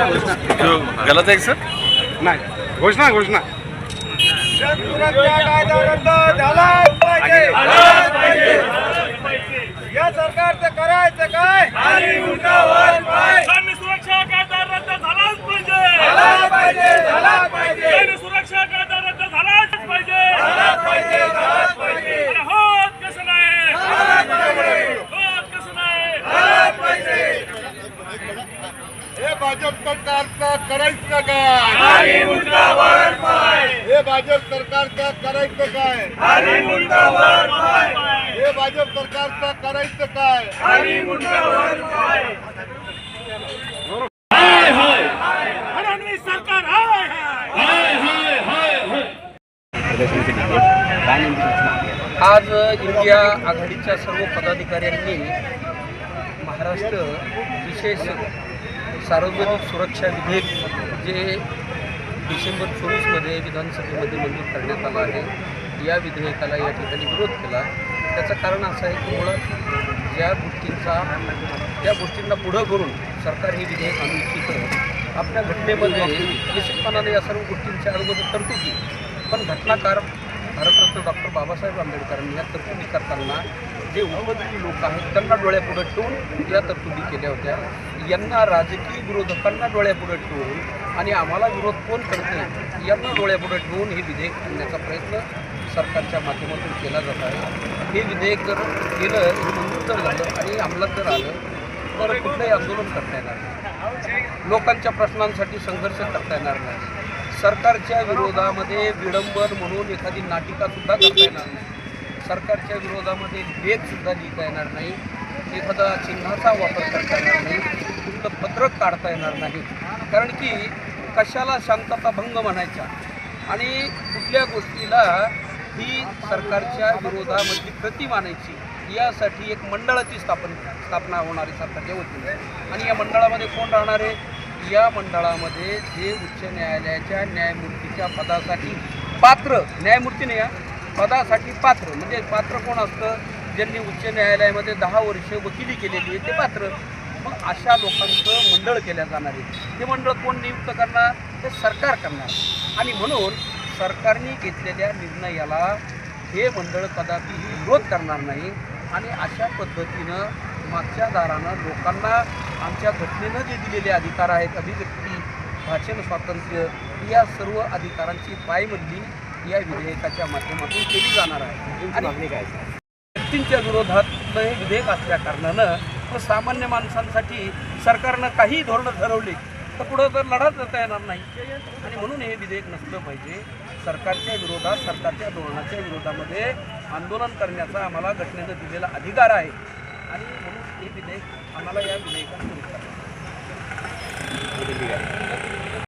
बोलत आहे सर? नाही. घोषणा घोषणा. या सरकारचं करायचं काय सैन्य सुरक्षा कायदा रद्द झालाच पाहिजे झाला पाहिजे झाला पाहिजे सैन्य सुरक्षा कायदा रद्द झालाच पाहिजे पाहिजे झालाच पाहिजे अरे होत कसं नाही होत कसं नाही हे भाजप सरकारचा करायचं काय? हे भाजप सरकारचा करायचं काय? हे भाजप सरकारचा करायचं काय? फडणवीस सरकार हाय हाय. आज इंडिया आघाडीच्या सर्व पदाधिकाऱ्यांनी महाराष्ट्र विशेष सार्वजनिक सुरक्षा विधेयक जे डिसेंबर चोवीसमध्ये विधानसभेमध्ये मंजूर करण्यात आलं आहे या विधेयकाला या ठिकाणी विरोध केला. त्याचं कारण असं आहे की मुळात ज्या गोष्टींचा त्या गोष्टींना पुढं करून सरकार हे विधेयक आणू इच्छितं आपल्या घटनेमध्ये निश्चितपणाने या सर्व गोष्टींच्या अगोदर तरतुदी पण घटनाकार भारतरत्न डॉक्टर बाबासाहेब आंबेडकरांनी या तरतुदी करताना जे उपद्रवी लोक आहेत त्यांना डोळ्यापुढे ठेवून या तरतुदी केल्या होत्या. यांना राजकीय विरोधकांना डोळ्यापुढे ठेवून आणि आम्हाला विरोध कोण करते यांना डोळ्यापुढे ठेवून हे विधेयक आणण्याचा प्रयत्न सरकारच्या माध्यमातून केला जात आहे. हे विधेयक जर केलं हे मंजूर जर झालं आणि अंमलात जर आलं तर कुठलंही आंदोलन करता येणार नाही. लोकांच्या प्रश्नांसाठी संघर्ष करता येणार नाही. सरकारच्या विरोधामध्ये विडंबन म्हणून एखादी नाटिकासुद्धा करता येणार नाही. सरकारच्या विरोधामध्ये लेखसुद्धा लिहिता येणार नाही. एखादा चिन्हाचा वापर करता येणार नाही. कुठलं पत्रक काढता येणार नाही. कारण की कशाला शांतता भंग म्हणायचा? आणि कुठल्या गोष्टीला ही सरकारच्या विरोधामधली प्रति मानायची? यासाठी एक मंडळाची स्थापन स्थापना होणार आहे सरकारच्या वतीने. आणि या मंडळामध्ये कोण राहणार आहे? या मंडळामध्ये जे उच्च न्यायालयाच्या न्यायमूर्तीच्या पदासाठी पात्र न्यायमूर्ती नाही या पदासाठी पात्र म्हणजे पात्र कोण असतं? ज्यांनी उच्च न्यायालयामध्ये दहा वर्ष वकिली केलेली आहे ते पात्र. मग अशा लोकांचं मंडळ केल्या जाणार आहे. ते मंडळ कोण नियुक्त करणार? ते सरकार करणार. आणि म्हणून सरकारने घेतलेल्या निर्णयाला हे मंडळ कदापि विरोध करणार नाही. आणि अशा पद्धतीनं मागच्या दारानं लोकांना आमच्या घटनेनं जे दिलेले अधिकार आहेत अभिव्यक्ती भाषण स्वातंत्र्य या सर्व अधिकारांची पायमल्ली या विधेयकाच्या माध्यमातून केली जाणार आहे. आणि व्यक्तींच्या विरोधात हे विधेयक असल्या कारणानं व सामान्य माणसांसाठी सरकारनं काही धोरणं ठरवली तर पुढं तर लढा देता येणार नाही. आणि म्हणून हे विधेयक नसलं पाहिजे. सरकारच्या विरोधात सरकारच्या धोरणाच्या विरोधामध्ये आंदोलन करण्याचा आम्हाला घटनेनं दिलेला अधिकार आहे. आणि म्हणून हे विधेयक आम्हाला या विधेयकात विरोध करायचा आहे.